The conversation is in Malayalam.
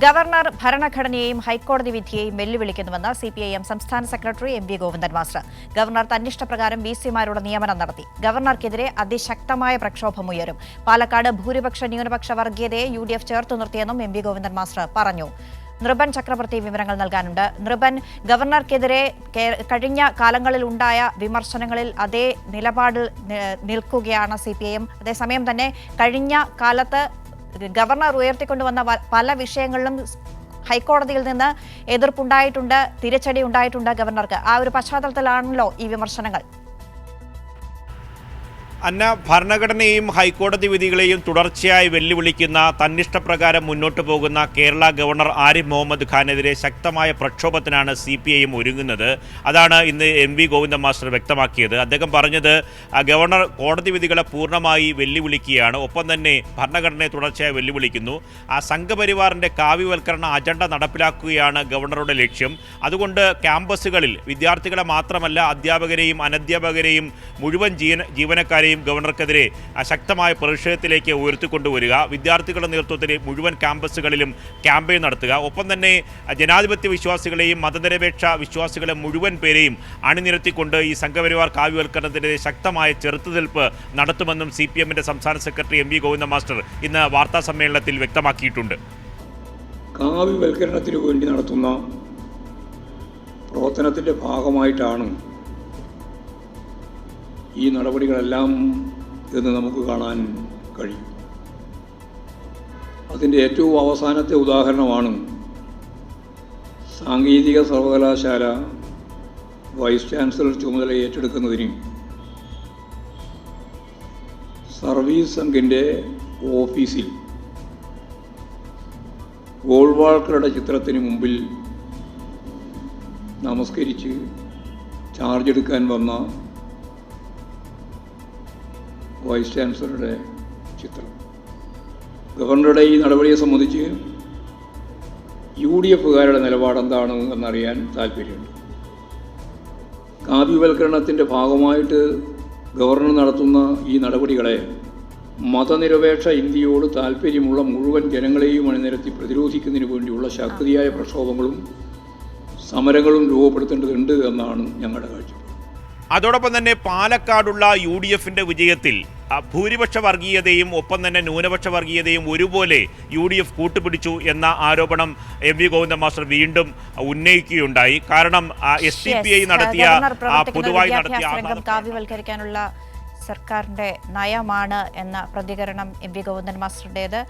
ഗവർണർ ഭരണഘടനയെയും ഹൈക്കോടതി വിധിയെയും വെല്ലുവിളിക്കുന്നുവെന്ന് സി പി ഐ എം സംസ്ഥാന secretary M V Govindan master. Governor തന്നിഷ്ടപ്രകാരം V സിമാരുടെ നിയമനം നടത്തി. ഗവർണർക്കെതിരെ അതിശക്തമായ പ്രക്ഷോഭം ഉയരും. പാലക്കാട് ഭൂരിപക്ഷ ന്യൂനപക്ഷ വർഗീയതയെ യു ഡി എഫ് ചേർത്തു നിർത്തിയെന്നും എം വി ഗോവിന്ദൻ മാസ്റ്റർ പറഞ്ഞു. നൃപൻ ചക്രവർത്തി വിവരങ്ങൾ നൽകാനുണ്ട്. നൃപൻ ഗവർണർക്കെതിരെ കഴിഞ്ഞ കാലങ്ങളിൽ ഉണ്ടായ വിമർശനങ്ങളിൽ അതേ നിലപാടിൽ നിൽക്കുകയാണ് സി പി ഐ എം. അതേസമയം തന്നെ കഴിഞ്ഞ കാലത്ത് ഗവർണർ ഉയർത്തിക്കൊണ്ടുവന്ന പല വിഷയങ്ങളിലും ഹൈക്കോടതിയിൽ നിന്ന് എതിർപ്പുണ്ടായിട്ടുണ്ട് തിരിച്ചടി ഉണ്ടായിട്ടുണ്ട് ഗവർണർക്ക്. ആ ഒരു പശ്ചാത്തലത്തിലാണല്ലോ ഈ വിമർശനങ്ങൾ. അന്ന ഭരണഘടനയെയും ഹൈക്കോടതി വിധികളെയും തുടർച്ചയായി വെല്ലുവിളിക്കുന്ന തന്നിഷ്ടപ്രകാരം മുന്നോട്ടു പോകുന്ന കേരള ഗവർണർ ആരിഫ് മുഹമ്മദ് ഖാനെതിരെ ശക്തമായ പ്രക്ഷോഭത്തിനാണ് സി പി ഐയും ഒരുങ്ങുന്നത്. അതാണ് ഇന്ന് എം വി ഗോവിന്ദ മാസ്റ്റർ വ്യക്തമാക്കിയത്. അദ്ദേഹം പറഞ്ഞത് ഗവർണർ കോടതി വിധികളെ പൂർണമായി വെല്ലുവിളിക്കുകയാണ്. ഒപ്പം തന്നെ ഭരണഘടനയെ തുടർച്ചയായി വെല്ലുവിളിക്കുന്നു. ആ സംഘപരിവാറിന്റെ കാവ്യവൽക്കരണ അജണ്ട നടപ്പിലാക്കുകയാണ് ഗവർണറുടെ ലക്ഷ്യം. അതുകൊണ്ട് ക്യാമ്പസുകളിൽ വിദ്യാർത്ഥികളെ മാത്രമല്ല അധ്യാപകരെയും അനധ്യാപകരെയും മുഴുവൻ ജീവന ജീവനക്കാരെയും ഗവർണർക്കെതിരെ ശക്തമായ പ്രതിഷേധത്തിലേക്ക് ഉയർത്തിക്കൊണ്ടുവരിക വിദ്യാർത്ഥികളുടെ നേതൃത്വത്തിൽ മുഴുവൻ ക്യാമ്പസുകളിലും ക്യാമ്പയിൻ നടത്തുക. ഒപ്പം തന്നെ ജനാധിപത്യ വിശ്വാസികളെയും മതനിരപേക്ഷ വിശ്വാസികളെ മുഴുവൻ പേരെയും അണിനിരത്തിക്കൊണ്ട് ഈ സംഘപരിവാർ കാവ്യവൽക്കരണത്തിനെതിരെ ശക്തമായ ചെറുത്തുനിൽപ്പ് നടത്തുമെന്നും സി പി എമ്മിന്റെ സംസ്ഥാന secretary M V Govinda master ഇന്ന് വാർത്താ സമ്മേളനത്തിൽ വ്യക്തമാക്കിയിട്ടുണ്ട്. കാവ്യവൽക്കരണത്തിന് വേണ്ടി നടത്തുന്ന പ്രവർത്തനത്തിന്റെ ഭാഗമായിട്ടാണ് ഈ നടപടികളെല്ലാം എന്ന് നമുക്ക് കാണാൻ കഴിയും. അതിന്റെ ഏറ്റവും അവസാനത്തെ ഉദാഹരണമാണ് സാങ്കേതിക സർവകലാശാല വൈസ് ചാൻസലർ ചുമതല ഏറ്റെടുക്കുന്നതിന് സർവീസ് സംഘിന്റെ ഓഫീസിൽ ഗോൾവാൾക്കറുടെ ചിത്രത്തിന് മുമ്പിൽ നമസ്കരിച്ച് ചാർജ് എടുക്കാൻ വന്ന വൈസ് ചാൻസലറുടെ ചിത്രം. ഗവർണറുടെ ഈ നടപടിയെ സംബന്ധിച്ച് യു ഡി എഫുകാരുടെ നിലപാടെന്താണ് എന്നറിയാൻ താല്പര്യമുണ്ട്. കാവ്യവൽക്കരണത്തിന്റെ ഭാഗമായിട്ട് ഗവർണർ നടത്തുന്ന ഈ നടപടികളെ മതനിരപേക്ഷ ഇന്ത്യയോട് താല്പര്യമുള്ള മുഴുവൻ ജനങ്ങളെയും അണിനിരത്തി പ്രതിരോധിക്കുന്നതിന് വേണ്ടിയുള്ള ശക്തിയായ പ്രക്ഷോഭങ്ങളും സമരങ്ങളും രൂപപ്പെടുത്തേണ്ടതുണ്ട് എന്നാണ് ഞങ്ങളുടെ കാഴ്ചപ്പാട്. അതോടൊപ്പം തന്നെ പാലക്കാടുള്ള യു ഡി എഫിന്റെ വിജയത്തിൽ ഭൂരിപക്ഷ വർഗീയതയും ഒപ്പം തന്നെ ന്യൂനപക്ഷ വർഗീയതയും ഒരുപോലെ യു ഡി എഫ് കൂട്ടുപിടിച്ചു എന്ന ആരോപണം എം വി ഗോവിന്ദ മാസ്റ്റർ വീണ്ടും ഉന്നയിക്കുകയുണ്ടായി. കാരണം എസ് ഡി പി ഐ നടത്തിയ പൊതുവായി നടത്തിയ കാവ്യവൽക്കരിക്കാനുള്ള സർക്കാരിന്റെ നയമാണ് എന്ന പ്രതികരണം എം വി ഗോവിന്ദൻ മാസ്റ്ററുടേത്.